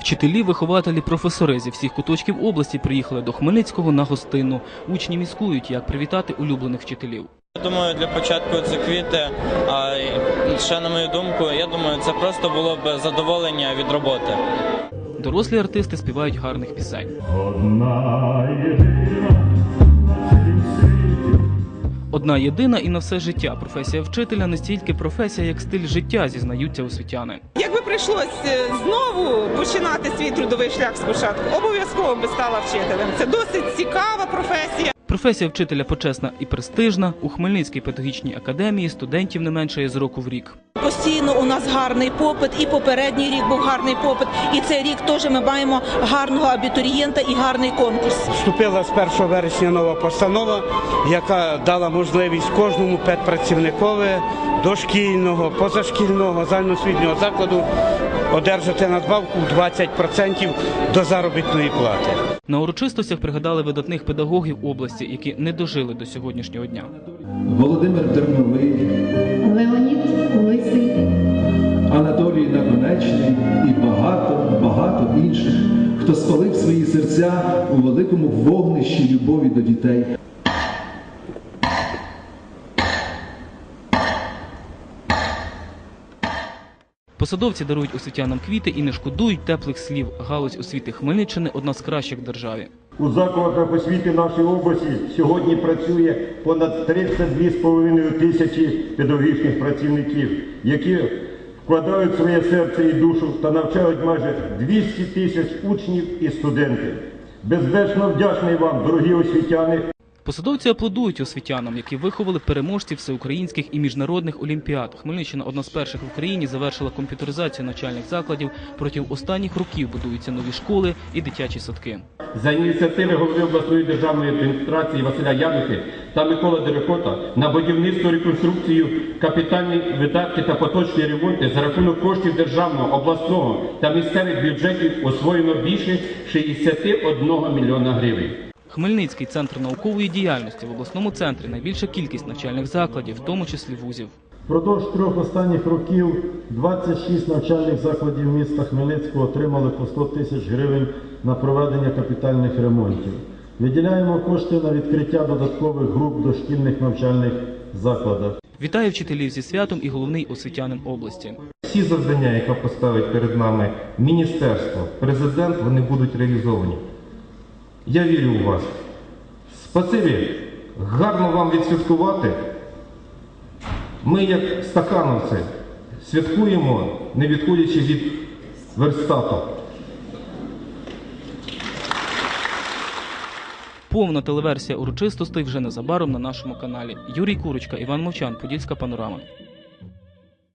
Вчителі, вихователі, професори зі всіх куточків області приїхали до Хмельницького на гостину. Учні міскують, як привітати улюблених вчителів. Я думаю, для початку це квіти. А ще на мою думку, я думаю, це просто було б задоволення від роботи. Дорослі артисти співають гарних пісень. Одна єдина. Одна єдина і на все життя. Професія вчителя не стільки професія, як стиль життя, зізнаються освітяни. Якби прийшлось е, знову починати свій трудовий шлях спочатку, обов'язково би стала вчителем. Це досить цікава професія. Професія вчителя почесна і престижна. У Хмельницькій педагогічній академії студентів не менше з року в рік. Постійно у нас гарний попит, і попередній рік був гарний попит, і цей рік теж ми маємо гарного абітурієнта і гарний конкурс. Вступила з 1 вересня нова постанова, яка дала можливість кожному педпрацівникові дошкільного, позашкільного, загальноосвітнього закладу одержати надбавку в 20% до заробітної плати. На урочистостях пригадали видатних педагогів області, які не дожили до сьогоднішнього дня. Володимир Дерновий, Леонід Лисий, Анатолій Наконечний і багато, багато інших, хто спалив свої серця у великому вогнищі любові до дітей. Посадовці дарують освітянам квіти і не шкодують теплих слів. Галузь освіти Хмельниччини одна з кращих в державі. У закладах освіти нашої області сьогодні працює понад 32,5 тисячі педагогічних працівників, які вкладають своє серце і душу та навчають майже 200 тисяч учнів і студентів. Безбечно вдячний вам, дорогі освітяни, Посадовці аплодують освітянам, які виховали переможців всеукраїнських і міжнародних олімпіад. Хмельниччина одна з перших в Україні завершила комп'ютеризацію навчальних закладів. Протягом останніх років будуються нові школи і дитячі садки. За ініціативи голови обласної державної адміністрації Василя Янухи та Миколи Дерекота на будівництво, реконструкцію, капітальні видатки та поточні ремонти за рахунок коштів державного, обласного та місцевих бюджетів освоєно більше 61 мільйона гривень. Хмельницький центр наукової діяльності в обласному центрі найбільша кількість навчальних закладів, в тому числі вузів. Впродовж трьох останніх років 26 навчальних закладів міста Хмельницького отримали по 100 тисяч гривень на проведення капітальних ремонтів. Виділяємо кошти на відкриття додаткових груп дошкільних навчальних закладах. Вітаю вчителів зі святом і головний освітянин області. Всі завдання, які поставить перед нами міністерство, президент, вони будуть реалізовані. Я вірю у вас. Спасибі, гарно вам відсвяткувати. Ми, як стакановці, святкуємо, не відходячи від верстату. Повна телеверсія урочистостей вже незабаром на нашому каналі. Юрій Курочка, Іван Мовчан, Подільська панорама.